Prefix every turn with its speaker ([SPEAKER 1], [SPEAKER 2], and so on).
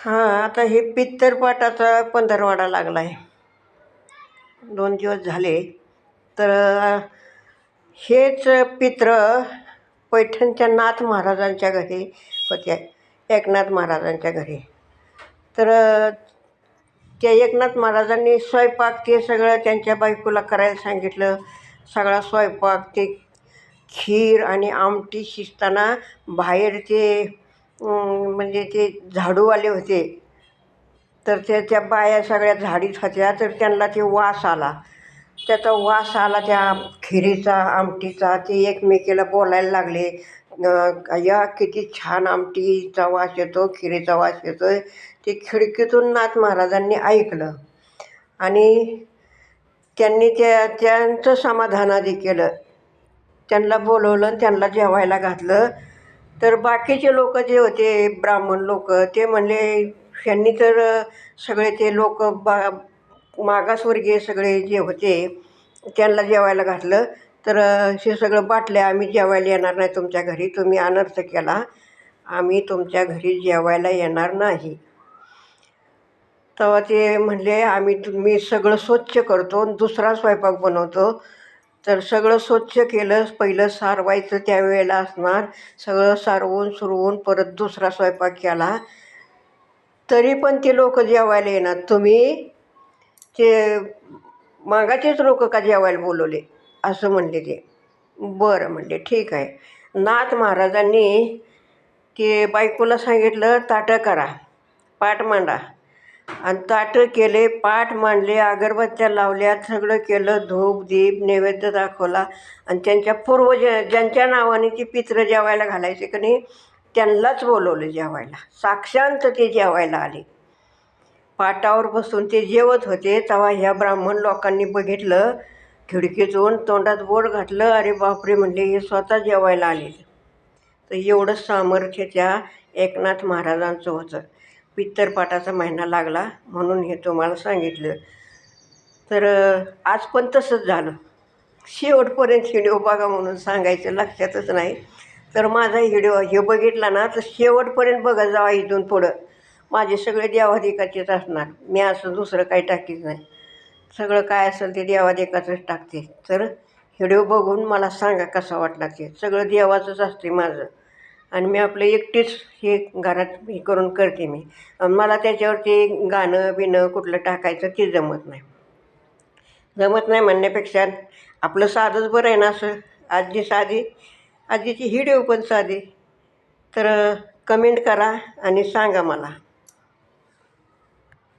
[SPEAKER 1] हां आता हे पित्तरपाटाचा पंधरवाडा लागला आहे दोन दिवस झाले. तर हेच पित्र पैठणच्या नाथ महाराजांच्या घरी होत्या एकनाथ महाराजांच्या घरी. तर त्या एकनाथ महाराजांनी स्वयंपाक ते सगळं त्यांच्या बायकोला करायला सांगितलं. सगळा स्वयंपाक ते खीर आणि आमटी शिजताना बाहेर ते म्हणजे ते झाडूवाले होते तर त्या त्या बाया सगळ्या झाडीत होत्या तर त्यांना ते वास आला. त्याचा वास आला त्या खिरीचा आमटीचा ते एकमेकीला बोलायला लागले या किती छान आमटीचा वास येतो खिरीचा वास येतो. आहे ते खिडकीतून नाथ महाराजांनी ऐकलं. आणि त्यांनी त्या त्यांचं समाधान आधी केलं. त्यांना बोलवलं त्यांना जेवायला घातलं. तर बाकीचे लोक जे होते ब्राह्मण लोक ते म्हणले ह्यांनी तर सगळे ते लोक बा मागासवर्गीय सगळे जे होते त्यांना जेवायला घातलं. तर हे सगळं बाटल्या आम्ही जेवायला येणार नाही तुमच्या घरी. तुम्ही अनर्थ केला. आम्ही तुमच्या घरी जेवायला येणार नाही. तेव्हा ते म्हणले आम्ही मी सगळं स्वच्छ करतो दुसरा स्वयंपाक बनवतो. तर सगळं स्वच्छ केलं. पहिलं सारवायचं त्यावेळेला असणार. सगळं सारवून सुरवून परत दुसरा स्वयंपाक केला. तरी पण ते लोक जेवायला येणार. तुम्ही ते मागाचेच लोक का जेवायला बोलवले? असं म्हणले ते. बरं म्हणले ठीक आहे. नाथ महाराजांनी ते बायकोला सांगितलं ताटं करा पाठ मांडा. आणि ताटं केले पाठ मांडले अगरबत्त्या लावल्या सगळं केलं धूप दीप नैवेद्य दाखवला. आणि त्यांच्या पूर्वज ज्यांच्या नावाने ती पित्रं जेवायला घालायचे की नाही त्यांनाच बोलवलं जेवायला. साक्षांत ते जेवायला आले. पाटावर बसून ते जेवत होते. तेव्हा ह्या ब्राह्मण लोकांनी बघितलं खिडकीतून तोंडात बोट घातलं. अरे बापरे म्हणले हे स्वतः जेवायला आले तर एवढं सामर्थ्य त्या एकनाथ महाराजांचं होतं. पित्तरपाटाचा महिना लागला म्हणून हे तुम्हाला सांगितलं. तर आज पण तसंच झालं. शेवटपर्यंत व्हिडिओ बघा म्हणून सांगायचं लक्षातच नाही. तर माझा व्हिडिओ हे बघितला ना तर शेवटपर्यंत बघत जावा इथून पुढं. माझे सगळे देवाधिकाचेच असणार. मी असं दुसरं काही टाकीच नाही. सगळं काय असेल ते देवाधिकाचंच टाकते. तर व्हिडिओ बघून मला सांगा कसा वाटला ते. सगळं देवाचंच असते माझं. आणि मी आपलं एकटीच हे घरात हे करून करते मी. मला त्याच्यावरती गाणं बिणं कुठलं टाकायचं ते जमत नाही. जमत नाही म्हणण्यापेक्षा आपलं साधंच बरं आहे ना असं. आजी साधी आजीची हिडिओ पण साधी. तर कमेंट करा आणि सांगा मला.